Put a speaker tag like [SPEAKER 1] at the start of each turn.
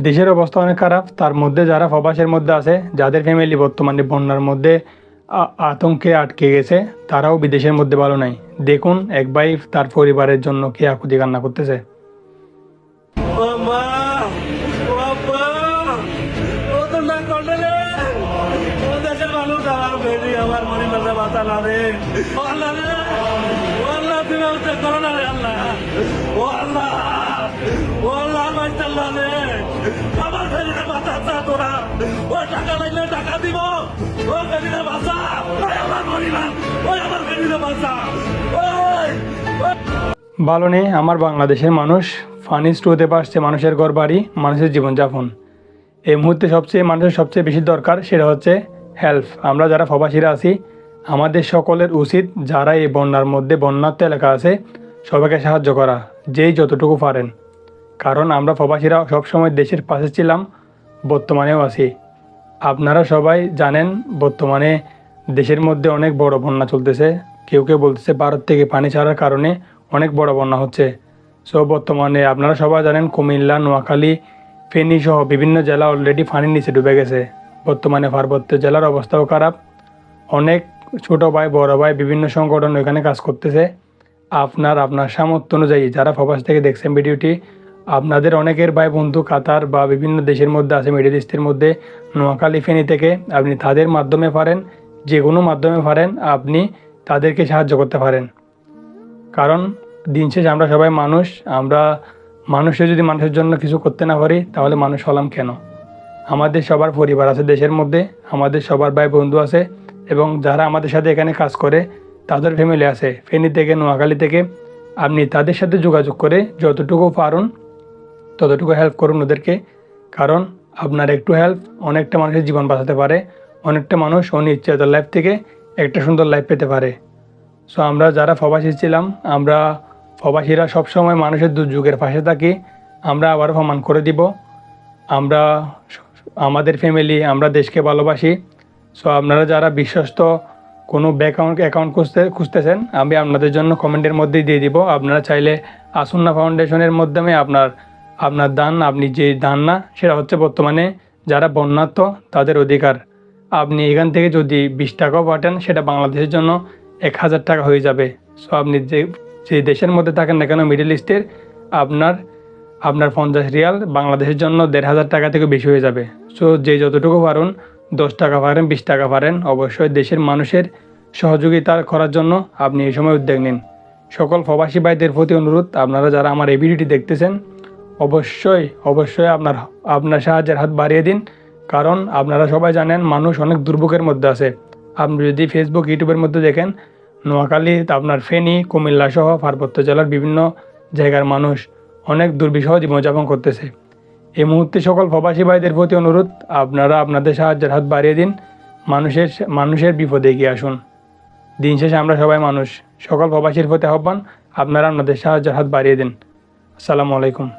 [SPEAKER 1] দেশের অবস্থা অনেক খারাপ। তার মধ্যে যারা প্রবাসের মধ্যে আছে, যাদের ফ্যামিলি বর্তমানে বন্যার মধ্যে আতঙ্কে আটকে গেছে, তারাও বিদেশের মধ্যে ভালো নাই। দেখুন, এক ভাই তার পরিবারের জন্য কে আকুতি কান্না করতেছে।
[SPEAKER 2] ও মা ও আব্বা ও তো না করলে রে ও দেশের মানুষ আমার
[SPEAKER 1] ভালো নেই আমার বাংলাদেশের মানুষ ফানিস্ট হতে পারছে মানুষের ঘর বাড়ি মানুষের জীবনযাপন। এই মুহূর্তে সবচেয়ে, মানুষের সবচেয়ে বেশি দরকার সেটা হচ্ছে হেল্প আমরা যারা প্রবাসীরা আছি, আমাদের সকলের উচিত যারা এই বন্যার মধ্যে বন্যাত্ম এলাকা আছে, সবাইকে সাহায্য করা, যেই যতটুকু পারেন। কারণ আমরা প্রবাসীরা সবসময় দেশের পাশে ছিলাম, বর্তমানেও আছি। আপনারা সবাই জানেন, বর্তমানে দেশের মধ্যে অনেক বড় বন্যা চলতেছে। কেউ কেউ বলতেছে ভারত থেকে পানি ছাড়ার কারণে অনেক বড় বন্যা হচ্ছে। সো বর্তমানে আপনারা সবাই জানেন, কুমিল্লা, নোয়াখালী, ফেনী সহ বিভিন্ন জেলা অলরেডি পানির নিচে ডুবে গেছে। বর্তমানে পার্বত্য জেলার অবস্থাও খারাপ। অনেক ছোট ভাই, বড় ভাই বিভিন্ন সংগঠন ওখানে কাজ করতেছে। আপনার আপনার সামর্থ্য অনুযায়ী যারা প্রবাস থেকে দেখছেন ভিডিওটি আপনাদের অনেকের ভাই বন্ধু কাতার বা বিভিন্ন দেশের মধ্যে আছে, মিডিল ইস্টের মধ্যে, নোয়াখালী, ফেনী থেকে আপনি তাদের মাধ্যমে পারেন, যে কোনো মাধ্যমে পারেন, আপনি তাদেরকে সাহায্য করতে পারেন। কারণ দিন শেষে আমরা সবাই মানুষ, আমরা মানুষে যদি মানুষের জন্য কিছু করতে না পারি, তাহলে মানুষ হলাম কেন? আমাদের সবার পরিবার আছে দেশের মধ্যে, আমাদের সবার ভাই বন্ধু আছে, এবং যারা আমাদের সাথে এখানে কাজ করে, তাদের ফ্যামিলি আছে। ফেনী থেকে, নোয়াখালী থেকে আপনি তাদের সাথে যোগাযোগ করে যতটুকু পারুন ততটুকু হেল্প করুন ওদেরকে। কারণ আপনার একটু হেল্প অনেকটা মানুষের জীবন বাঁচাতে পারে। অনেকটা মানুষ অনিচ্ছিত লাইফ থেকে একটা সুন্দর লাইফ পেতে পারে। সো আমরা যারা প্রবাসী ছিলাম, আমরা প্রবাসীরা সবসময় মানুষের দুর্যোগের পাশে থাকি। আমরা আবারও প্রমাণ করে দিব। আমরা আমাদের ফ্যামিলি আমরা দেশকে ভালোবাসি। সো আপনারা যারা বিশ্বস্ত কোনো ব্যাংক অ্যাকাউন্ট অ্যাকাউন্ট খুঁজতে, খুঁজতেছেন, আমি আপনাদের জন্য কমেন্টের মধ্যেই দিয়ে দিব। আপনারা চাইলে আসুন্না ফাউন্ডেশনের মাধ্যমে আপনার আপনার দান, আপনি যে দান না, সেটা হচ্ছে বর্তমানে যারা বন্যাত্ম তাদের অধিকার। আপনি এখান থেকে যদি বিশ টাকাও পাঠান, সেটা বাংলাদেশের জন্য এক হাজার টাকা হয়ে যাবে। সো আপনি যে যে দেশের মধ্যে থাকেন না কেন মিডিল ইস্টের আপনার আপনার পঞ্চাশ রিয়াল বাংলাদেশের জন্য দেড় হাজার টাকা থেকে বেশি হয়ে যাবে। সো যে যতটুকু পারুন, দশ টাকা পারেন, বিশ টাকা পারেন, অবশ্যই দেশের মানুষের সহযোগিতা করার জন্য আপনি এই সময় উদ্যোগ নিন। সকল প্রবাসী ভাইদের প্রতি অনুরোধ, আপনারা যারা আমার এই ভিডিওটি দেখতেছেন অবশ্যই অবশ্যই আপনার আপনার সাহায্যের হাত বাড়িয়ে দিন। কারণ আপনারা সবাই জানেন, মানুষ অনেক দুর্ভোগের মধ্যে আছে। আপনি যদি ফেসবুক ইউটিউবের মধ্যে দেখেন, নোয়াখালী, আপনার ফেনী কুমিল্লা সহ পার্বত্য জেলার বিভিন্ন জায়গার মানুষ অনেক দুর্বিষহ জীবনযাপন করতেছে। এই মুহূর্তে সকল প্রবাসী ভাইদের প্রতি অনুরোধ, আপনারা আপনাদের সাহায্যের হাত বাড়িয়ে দিন। মানুষের মানুষের বিপদে এগিয়ে আসুন। দিন শেষে আমরা সবাই মানুষ। সকল প্রবাসীর প্রতি আহ্বান, আপনারা আপনাদের সাহায্যের হাত বাড়িয়ে দিন। আসসালামু আলাইকুম।